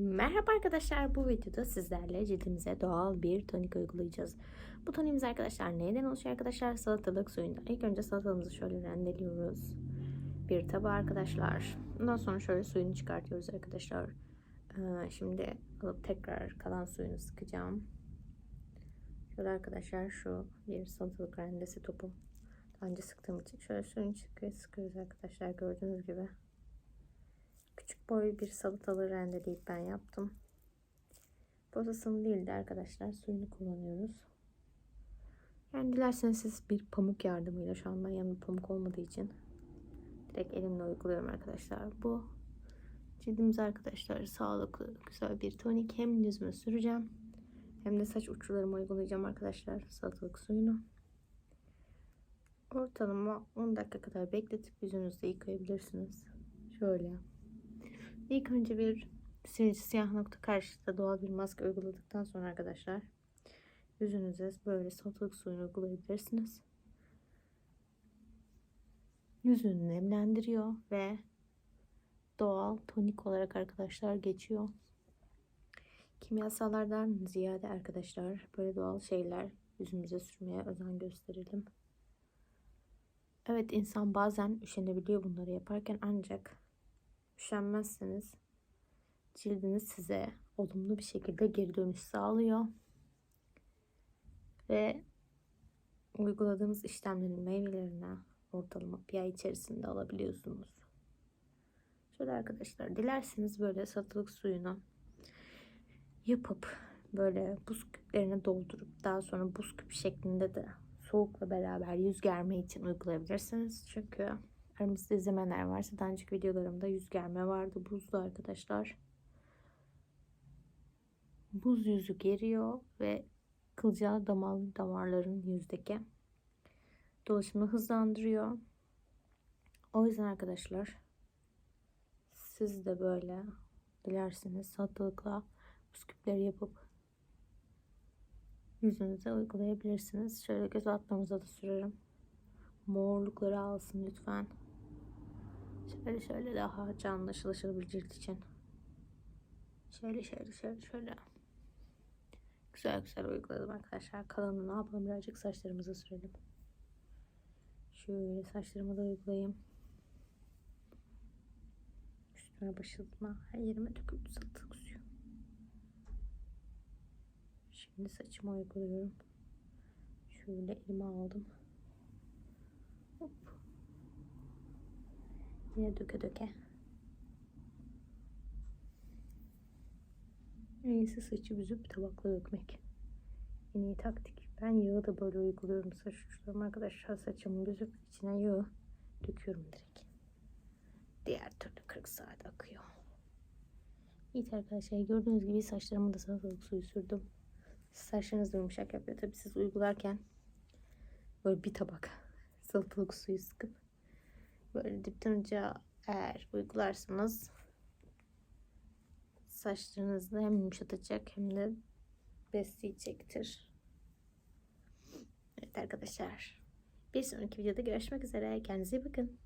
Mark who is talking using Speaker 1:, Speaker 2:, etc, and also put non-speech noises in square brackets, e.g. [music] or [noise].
Speaker 1: Merhaba arkadaşlar bu videoda sizlerle cildimize doğal bir tonik uygulayacağız. Bu toniğimiz arkadaşlar neyden oluşuyor arkadaşlar? Salatalık suyundan. İlk önce salatalığımızı şöyle rendeliyoruz. Bir tabağa arkadaşlar. Ondan sonra şöyle suyunu çıkartıyoruz arkadaşlar. Ee, şimdi alıp tekrar kalan suyunu sıkacağım. Şöyle arkadaşlar şu bir salatalık rendesi topu. Daha önce sıktığım için şöyle suyunu çıkıyor, sıkıyoruz arkadaşlar gördüğünüz gibi. Boy bir salatalığı rendeleyip ben yaptım. Posasını değil de arkadaşlar suyunu kullanıyoruz. Yani dilerseniz siz bir pamuk yardımıyla şu an ben yanımda pamuk olmadığı için direkt elimle uyguluyorum arkadaşlar. Bu cildimize arkadaşlar sağlıklı güzel bir tonik hem yüzüme süreceğim hem de saç uçlarıma uygulayacağım arkadaşlar salatalık suyunu. Ortalama 10 dakika kadar bekletip yüzünüzde yıkayabilirsiniz. Şöyle. İlk önce bir silici siyah nokta karşıtı doğal bir maske uyguladıktan sonra arkadaşlar yüzünüze böyle salatalık suyunu uygulayabilirsiniz. Yüzünü nemlendiriyor ve doğal tonik olarak arkadaşlar geçiyor. Kimyasallardan ziyade arkadaşlar böyle doğal şeyler yüzümüze sürmeye özen gösterelim. Evet insan bazen üşenebiliyor bunları yaparken ancak üşenmezseniz cildiniz size olumlu bir şekilde geri dönüş sağlıyor. Ve uyguladığımız işlemlerin meyvelerini ortalama bir ay içerisinde alabiliyorsunuz. Şöyle arkadaşlar dilerseniz böyle satılık suyunu yapıp böyle buz küplerine doldurup daha sonra buz küp şeklinde de soğukla beraber yüz germe için uygulayabilirsiniz. Çünkü aramızda izlemeyenler varsa daha önceki videolarımda yüz germe vardı buzlu arkadaşlar. Buz yüzü geriyor ve kılcal damar, damarların yüzdeki dolaşımı hızlandırıyor. O yüzden arkadaşlar siz de böyle dilerseniz satılıkla buz küpleri yapıp yüzünüze uygulayabilirsiniz. Şöyle göz altlarımıza da sürerim. Morlukları alsın lütfen. Şöyle şöyle daha canlı cilt için. Şöyle şöyle şöyle şöyle. Güzel güzel uyguladım arkadaşlar. Kalanını ne yapalım birazcık saçlarımıza sürelim. Şöyle saçlarımı da uygulayayım. Üstüme başıma her yerime döküldü salatalık suyu. Şimdi saçımı uyguluyorum. Şöyle elime aldım. Yine döke döke. En iyisi saçı büzüp tabakla dökmek. En iyi taktik. Ben yağı da böyle uyguluyorum saç uçlarıma arkadaşlar. Saçımı büzüp içine yağı döküyorum direkt. Diğer türlü 40 saat akıyor. İyi arkadaşlar gördüğünüz gibi saçlarımı da salatalık suyu sürdüm. Saçlarınız da yumuşak yapıyor. Tabi siz uygularken böyle bir tabak [laughs] salatalık suyu sıkıp böyle dipten eğer uygularsanız saçlarınızı hem yumuşatacak hem de besleyecektir. Evet arkadaşlar. Bir sonraki videoda görüşmek üzere. Kendinize iyi bakın.